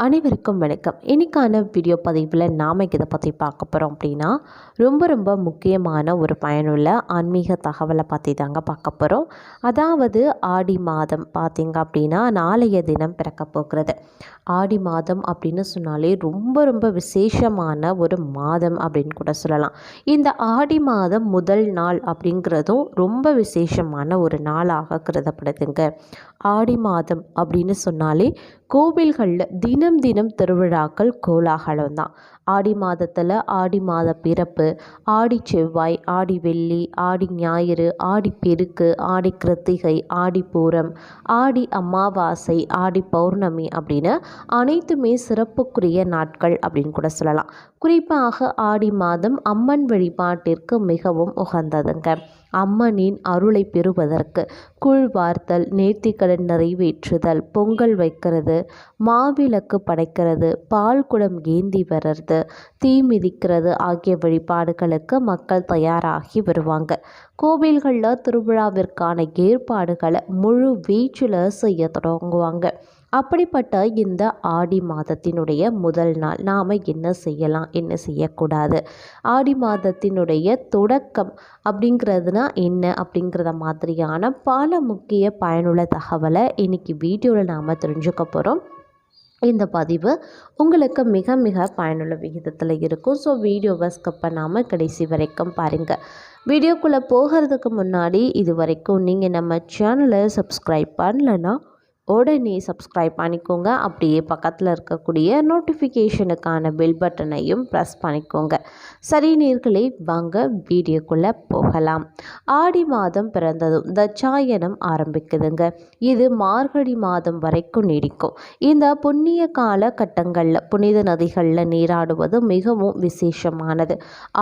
அனைவருக்கும் வணக்கம். இன்றைக்கான வீடியோ பதிவில் நாம் இதை பற்றி பார்க்க போகிறோம் அப்படின்னா ரொம்ப ரொம்ப முக்கியமான ஒரு பயனுள்ள ஆன்மீக தகவலை பற்றி தாங்க பார்க்க போகிறோம் அதாவது ஆடி மாதம் பார்த்திங்க அப்படின்னா நாளைய தினம் பிறக்க போகிறது. ஆடி மாதம் அப்படின்னு சொன்னாலே ரொம்ப ரொம்ப விசேஷமான ஒரு மாதம் அப்படின்னு கூட சொல்லலாம். இந்த ஆடி மாதம் முதல் நாள் அப்படிங்கிறதும் ரொம்ப விசேஷமான ஒரு நாளாக கருதப்படுதுங்க. ஆடி மாதம் அப்படின்னு சொன்னாலே கோவில்களில் தினம் தினம் திருவிழாக்கள் கோலாகலம் தான் ஆடி மாதத்தில் ஆடி மாத பிறப்பு ஆடி செவ்வாய் ஆடி வெள்ளி ஆடி ஞாயிறு ஆடி பெருக்கு ஆடி கிருத்திகை ஆடி பூரம் ஆடி அமாவாசை ஆடி பௌர்ணமி அப்படின்னு அனைத்துமே சிறப்புக்குரிய நாட்கள் அப்படின்னு கூட சொல்லலாம். குறிப்பாக ஆடி மாதம் அம்மன் வழிபாட்டிற்கு மிகவும் உகந்ததுங்க. அம்மனின் அருளை பெறுவதற்கு கூழ்வார்த்தல் நேர்த்திக்கடன் நிறைவேற்றுதல் பொங்கல் வைக்கிறது மாவிளக்கு படைக்கிறது பால் குடம் ஏந்தி வர்றது தீ மிதிக்கிறது ஆகிய வழிபாடுகளுக்கு மக்கள் தயாராகி வருவாங்க. கோவில்களில் திருவிழாவிற்கான ஏற்பாடுகளை முழு வீச்சில் செய்ய தொடங்குவாங்க. அப்படிப்பட்ட இந்த ஆடி மாதத்தினுடைய முதல் நாள் நாம் என்ன செய்யலாம் என்ன செய்யக்கூடாது? ஆடி மாதத்தினுடைய தொடக்கம் அப்படிங்கிறதுனா என்ன? அப்படிங்கிறத மாதிரியான பல முக்கிய பயனுள்ள தகவலை இன்றைக்கி வீடியோவில் நாம் தெரிஞ்சுக்க போகிறோம் இந்த பதிவு உங்களுக்கு மிக மிக பயனுள்ள விகிதத்தில் இருக்கும். ஸோ வீடியோவை ஸ்கிப் பண்ணாமல் கடைசி வரைக்கும் பாருங்கள் வீடியோக்குள்ளே போகிறதுக்கு முன்னாடி இது வரைக்கும் நீங்கள் நம்ம சேனலை சப்ஸ்கிரைப் பண்ணலன்னா உடனே சப்ஸ்கிரைப் பண்ணிக்கோங்க. அப்படியே பக்கத்தில் இருக்கக்கூடிய நோட்டிஃபிகேஷனுக்கான பெல் பட்டனையும் ப்ரெஸ் பண்ணிக்கோங்க. சரி நீர்களை வாங்க வீடியோக்குள்ளே போகலாம். ஆடி மாதம் பிறந்ததும் தச்சாயனம் ஆரம்பிக்குதுங்க. இது மார்கழி மாதம் வரைக்கும் நீடிக்கும். இந்த புண்ணிய கால கட்டங்களில் புனித நதிகளில் நீராடுவது மிகவும் விசேஷமானது.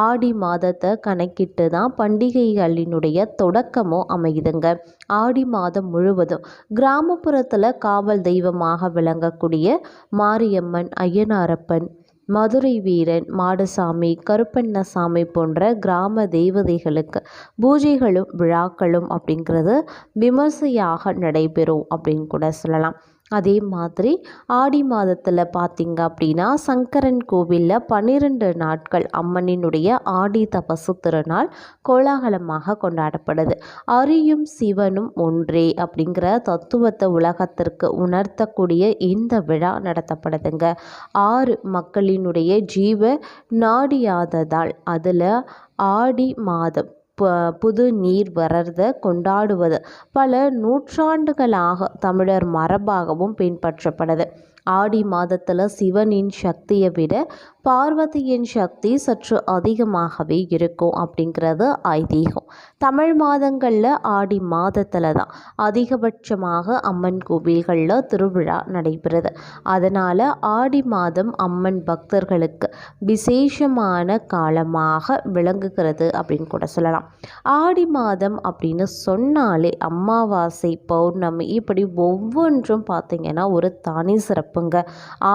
ஆடி மாதத்தை கணக்கிட்டு தான் பண்டிகைகளினுடைய தொடக்கமும் அமையுதுங்க. ஆடி மாதம் முழுவதும் கிராமப்புறத்தில் காலத்தில் காவல் தெய்வமாக விளங்கக்கூடிய மாரியம்மன் ஐயனாரப்பன் மதுரை வீரன் மாடசாமி கருப்பண்ணசாமி போன்ற கிராம தெய்வதைகளுக்கு பூஜைகளும் விழாக்களும் அப்படிங்கிறது விமர்சையாக நடைபெறும் அப்படின்னு கூட சொல்லலாம். அதே மாதிரி ஆடி மாதத்தில் பார்த்திங்க அப்படின்னா சங்கரன் கோவிலில் பன்னிரெண்டு நாட்கள் அம்மனினுடைய ஆடி தபசு திருநாள் கோலாகலமாக கொண்டாடப்படுது. அரியும் சிவனும் ஒன்றே அப்படிங்கிற தத்துவத்தை உலகத்திற்கு உணர்த்தக்கூடிய இந்த விழா நடத்தப்படுதுங்க. ஆறு மக்களினுடைய ஜீவ நாடியாததால் அதில் ஆடி மாதம் புது நீர் வரத கொண்டாடுவது பல நூற்றாண்டுகளாக தமிழர் மரபாகவும் பின்பற்றப்படுது ஆடி மாதத்தில் சிவனின் சக்தியை விட பார்வதியின் சக்தி சற்று அதிகமாகவே இருக்கும் அப்படிங்கிறது ஐதீகம். தமிழ் மாதங்களில் ஆடி மாதத்தில் தான் அதிகபட்சமாக அம்மன் கோவில்களில் திருவிழா நடைபெறுது. அதனால் ஆடி மாதம் அம்மன் பக்தர்களுக்கு விசேஷமான காலமாக விளங்குகிறது அப்படின்னு கூட சொல்லலாம். ஆடி மாதம் அப்படின்னு சொன்னாலே அமாவாசை பௌர்ணமி இப்படி ஒவ்வொன்றும் பார்த்திங்கன்னா ஒரு தனி சிறப்புங்க.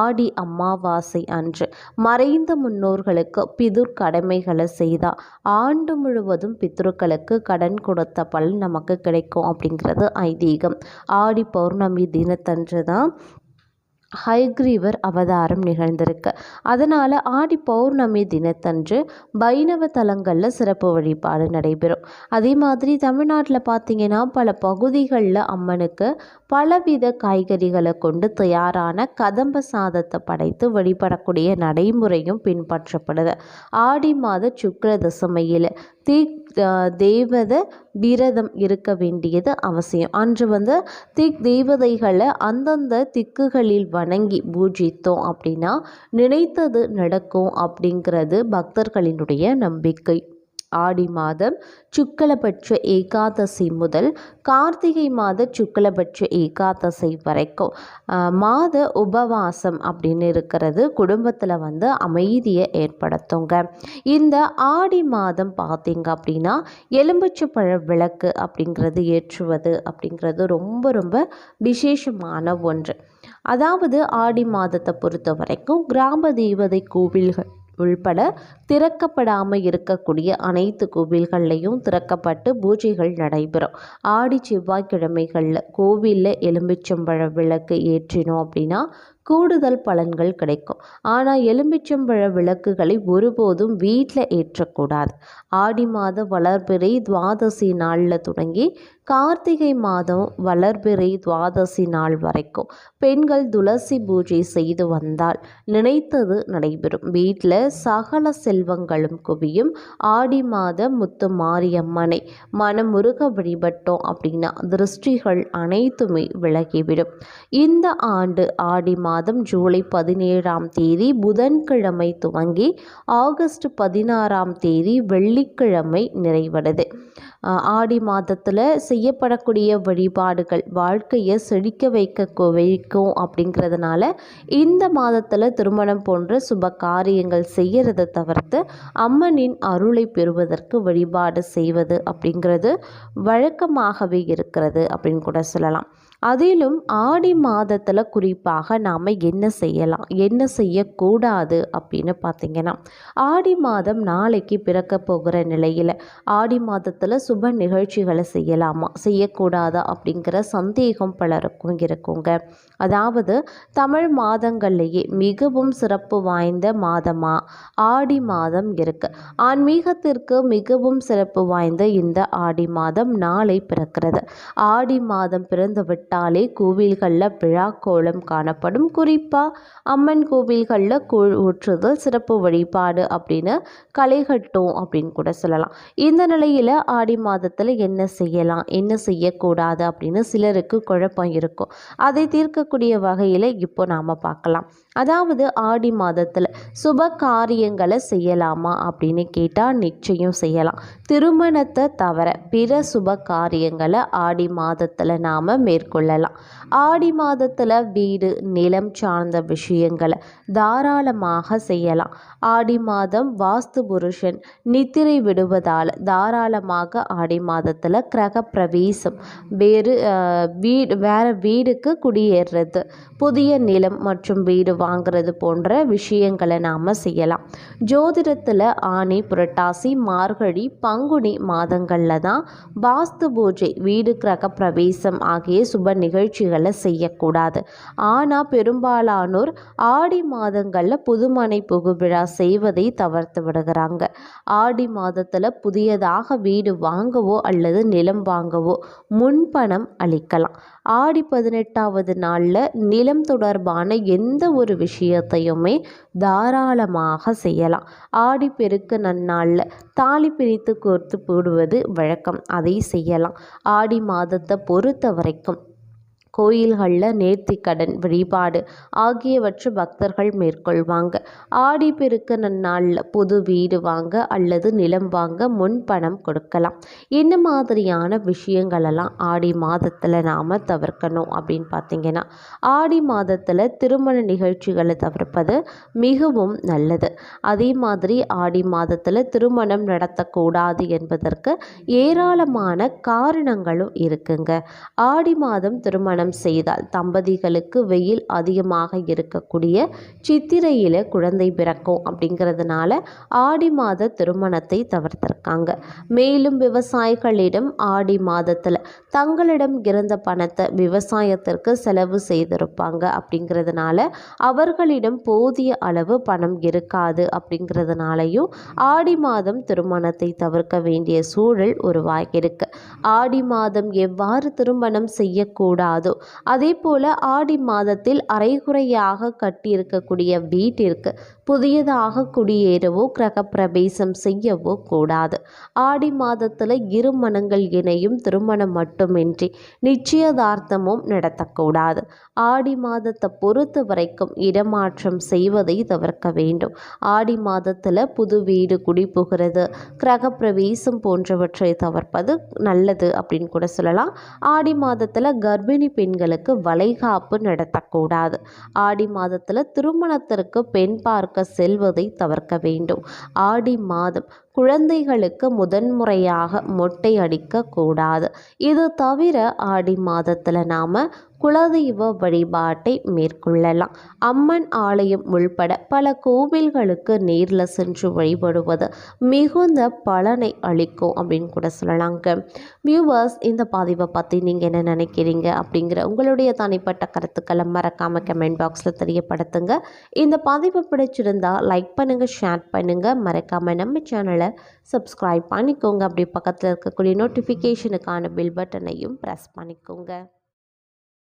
ஆடி அமாவாசை அன்று மறைந்த முன்னோர்களுக்கு பிதுர் கடமைகளை செய்தால் ஆண்டு முழுவதும் பித்ருக்களுக்கு கடன் கொடுத்த பலன் நமக்கு கிடைக்கும் அப்படிங்கிறது ஐதீகம். ஆடி பௌர்ணமி தினத்தன்று தான் ஹைக்ரீவர் அவதாரம் நிகழ்ந்திருக்கு. அதனால் ஆடி பௌர்ணமி தினத்தன்று பைணவ தலங்களில் சிறப்பு வழிபாடு நடைபெறும். அதே மாதிரி தமிழ்நாட்டில் பார்த்திங்கன்னா பல பகுதிகளில் அம்மனுக்கு பலவித காய்கறிகளை கொண்டு தயாரான கதம்ப சாதத்தை படைத்து வழிபடக்கூடிய நடைமுறையும் பின்பற்றப்படுது. ஆடி மாத சுக்கர தசமையில் தீ தெய்வத விரதம் இருக்க வேண்டியது அவசியம். அன்று வந்து திக் தேவதைகளை அந்தந்த திக்குகளில் வணங்கி பூஜித்தோம் அப்படின்னா நினைத்தது நடக்கும் அப்படிங்கிறது பக்தர்களினுடைய நம்பிக்கை. ஆடி மாதம் சுக்கலபட்ச ஏகாதசி முதல் கார்த்திகை மாத சுக்கலபட்ச ஏகாதசி வரைக்கும். மாத உபவாசம் அப்படின்னு இருக்கிறது குடும்பத்தில் வந்து அமைதியை ஏற்படுத்துங்க. இந்த ஆடி மாதம் பார்த்தீங்க அப்படின்னா எலும்புச்சப்பழ விளக்கு அப்படிங்கிறது ஏற்றுவது அப்படிங்கிறது ரொம்ப ரொம்ப விசேஷமான ஒன்று. அதாவது ஆடி மாதத்தை பொறுத்த வரைக்கும் கிராம தெய்வதை கோவில்கள் உள்பட திறக்கப்படாமல் இருக்கக்கூடிய அனைத்து கோவில்கள்லையும் திறக்கப்பட்டு பூஜைகள் நடைபெறும். ஆடி செவ்வாய்க்கிழமைகளில் கோவிலில் எலும்பிச்சம்பழ விளக்கு ஏற்றினோம் அப்படின்னா கூடுதல் பலன்கள் கிடைக்கும். ஆனால் எலும்பிச்சம்பழ விளக்குகளை ஒருபோதும் வீட்டில் ஏற்றக்கூடாது. ஆடி மாத வளர்பிறை துவாதசி நாளில் தொடங்கி கார்த்திகை மாதம் வளர்பிறை துவாதசி நாள் வரைக்கும் பெண்கள் துளசி பூஜை செய்து வந்தால் நினைத்தது நடைபெறும். வீட்டில் சகல செல்வங்களும் குவியும். ஆடி மாத முத்து மாரியம்மனை மனமுருக வழிபட்டோம் அப்படின்னா திருஷ்டிகள் அனைத்துமே விலகிவிடும். இந்த ஆண்டு ஆடி மாதம் மாதம் ஜூலை பதினேழாம் தேதி புதன்கிழமை துவங்கி ஆகஸ்ட் பதினாறாம் தேதி வெள்ளிக்கிழமை நிறைவடைது. ஆடி மாதத்தில் செய்யப்படக்கூடிய வழிபாடுகள் வாழ்க்கையை செழிக்க வைக்க வைக்கும் அப்படிங்கிறதுனால இந்த மாதத்தில் திருமணம் போன்ற சுப காரியங்கள் செய்கிறத தவிர்த்து அம்மனின் அருளை பெறுவதற்கு வழிபாடு செய்வது அப்படிங்கிறது வழக்கமாகவே இருக்கிறது அப்படின்னு கூட சொல்லலாம். அதிலும் ஆடி மாதத்தில் குறிப்பாக நாம் என்ன செய்யலாம் என்ன செய்யக்கூடாது அப்படின்னு பார்த்தீங்கன்னா ஆடி மாதம் நாளைக்கு பிறக்க போகிற நிலையில் ஆடி மாதத்தில் சுப நிகழ்ச்சிகளை செய்யலாமா செய்யக்கூடாதா அப்படிங்கிற சந்தேகம் பலருக்கும் இருக்குங்க. அதாவது தமிழ் மாதங்கள்லேயே மிகவும் சிறப்பு வாய்ந்த மாதமாக ஆடி மாதம் இருக்குது ஆன்மீகத்திற்கு மிகவும் சிறப்பு வாய்ந்த இந்த ஆடி மாதம் நாளை பிறக்கிறது. ஆடி மாதம் பிறந்து விட்டாலே கோவில்களில் விழா கோலம் காணப்படும். குறிப்பாக அம்மன் கோவில்களில் கூழ் ஊற்றுதல் சிறப்பு வழிபாடு அப்படின்னு களைகட்டும் அப்படின்னு கூட சொல்லலாம். இந்த நிலையில் ஆடி மாதத்தில் என்ன செய்யலாம் என்ன செய்யக்கூடாது அப்படின்னு சிலருக்கு குழப்பம் இருக்கும். அதை தீர்க்கக்கூடிய வகையில் இப்போ நாம் பார்க்கலாம். அதாவது ஆடி மாதத்தில் சுப காரியங்களை செய்யலாமா அப்படின்னு கேட்டால் நிச்சயம் செய்யலாம். திருமணத்தை தவிர பிற சுப காரியங்களை ஆடி மாதத்தில் நாம் கொள்ளலாம். ஆடி மாதத்தில் வீடு நிலம் சார்ந்த விஷயங்களை தாராளமாக செய்யலாம். ஆடி மாதம் வாஸ்து புருஷன் நித்திரை விடுவதால் தாராளமாக ஆடி மாதத்தில் கிரக பிரவேசம். வேறு வீடு வேறு வீடுக்கு குடியேறுறது. புதிய நிலம் மற்றும் வீடு வாங்குறது போன்ற விஷயங்களை நாம் செய்யலாம். ஜோதிடத்தில் ஆனி புரட்டாசி மார்கழி பங்குனி மாதங்களில் தான் வாஸ்து பூஜை வீடு கிரக பிரவேசம் ஆகிய சுப நிகழ்ச்சிகளை செய்யக்கூடாது. ஆனால் பெரும்பாலானோர் ஆடி மாதங்களில் புதுமனை புகுவிழா செய்வதை தவிர்த்து விடுகிறாங்க. ஆடி மாதத்தில் புதியதாக வீடு வாங்கவோ அல்லது நிலம் வாங்கவோ முன்பணம் அளிக்கலாம். ஆடி பதினெட்டாவது நாளில் நிலம் தொடர்பான எந்த ஒரு விஷயத்தையுமே தாராளமாக செய்யலாம். ஆடி பெருக்கு நன்னாளில் தாலி பிரித்து கோர்த்து போடுவது வழக்கம். அதை செய்யலாம். ஆடி மாதத்தை பொறுத்த வரைக்கும் கோயில்களில் நேர்த்திக்கடன் வழிபாடு ஆகியவற்றை பக்தர்கள் மேற்கொள்வாங்க. ஆடி பெருக்கு நன்னாளில் புது வீடு வாங்க அல்லது நிலம் வாங்க முன்பணம் கொடுக்கலாம். என்ன மாதிரியான விஷயங்களெல்லாம் ஆடி மாதத்தில் நாம் தவிர்க்கணும் அப்படின்னு பார்த்தீங்கன்னா ஆடி மாதத்தில் திருமண நிகழ்ச்சிகளை தவிர்ப்பது மிகவும் நல்லது. அதே மாதிரி ஆடி மாதத்தில் திருமணம் நடத்தக்கூடாது என்பதற்கு ஏராளமான காரணங்களும் இருக்குங்க. ஆடி மாதம் திருமணம் செய்தால் தம்பதிகளுக்கு வெயில் அதிகமாக இருக்கக்கூடிய சித்திரையில் குழந்தை பிறக்கும் அப்படிங்கிறதுனால ஆடி மாத திருமணத்தை தவிர்த்திருக்காங்க. மேலும் விவசாயிகளிடம் ஆடி மாதத்தில் தங்களிடம் இருந்த பணத்தை விவசாயத்திற்கு செலவு செய்திருப்பாங்க அப்படிங்கிறதுனால அவர்களிடம் போதிய அளவு பணம் இருக்காது அப்படிங்கிறதுனாலையும் ஆடி மாதம் திருமணத்தை தவிர்க்க வேண்டிய சூழல் உருவாகியிருக்கு. ஆடி மாதம் எவ்வாறு திருமணம் செய்யக்கூடாதோ அதே போல் ஆடி மாதத்தில் அரைகுறையாக கட்டியிருக்கக்கூடிய வீட்டிற்கு புதியதாக குடியேறவோ கிரகப்பிரவேசம் செய்யவோ கூடாது. ஆடி மாதத்தில் இருமணங்கள் இணையும் திருமணம் மட்டுமின்றி நிச்சயதார்த்தமும் நடத்தக்கூடாது. ஆடி மாதத்தை பொறுத்த வரைக்கும் இடமாற்றம் செய்வதை தவிர்க்க வேண்டும். ஆடி மாதத்தில் புது வீடு குடிபுகிறது கிரகப்பிரவேசம் போன்றவற்றை தவிர்ப்பது நல்லது அப்படின்னு கூட சொல்லலாம். ஆடி மாதத்தில் கர்ப்பிணி பெண்களுக்கு வளைகாப்பு நடத்தக்கூடாது. ஆடி மாதத்தில் திருமணத்திற்கு பெண் பார்க்க செல்வதை தவிர்க்க வேண்டும். ஆடி மாதம் குழந்தைகளுக்கு முதன்முறையாக மொட்டை அடிக்க கூடாது இது தவிர ஆடி மாதத்தில் நாம் குலதெய்வ வழிபாட்டை மேற்கொள்ளலாம். அம்மன் ஆலயம் உள்பட பல கோவில்களுக்கு நேரில் சென்று வழிபடுவது மிகுந்த பலனை அளிக்கும் அப்படின்னு கூட சொல்லலாங்க. வியூவர்ஸ் இந்த பாதிப்பை பற்றி நீங்கள் என்ன நினைக்கிறீங்க அப்படிங்கிற உங்களுடைய தனிப்பட்ட கருத்துக்களை மறக்காமல் கமெண்ட் பாக்ஸில் தெரியப்படுத்துங்க. இந்த பாதிப்பை பிடிச்சிருந்தா லைக் பண்ணுங்கள் ஷேர் பண்ணுங்கள் மறக்காமல் நம்ம சேனலை சப்ஸ்கிரைப் பண்ணிக்கோங்க. அப்படி பக்கத்தில் இருக்கக்கூடிய நோட்டிஃபிகேஷனுக்கான பில் பட்டனையும் ப்ரெஸ் பண்ணிக்கோங்க.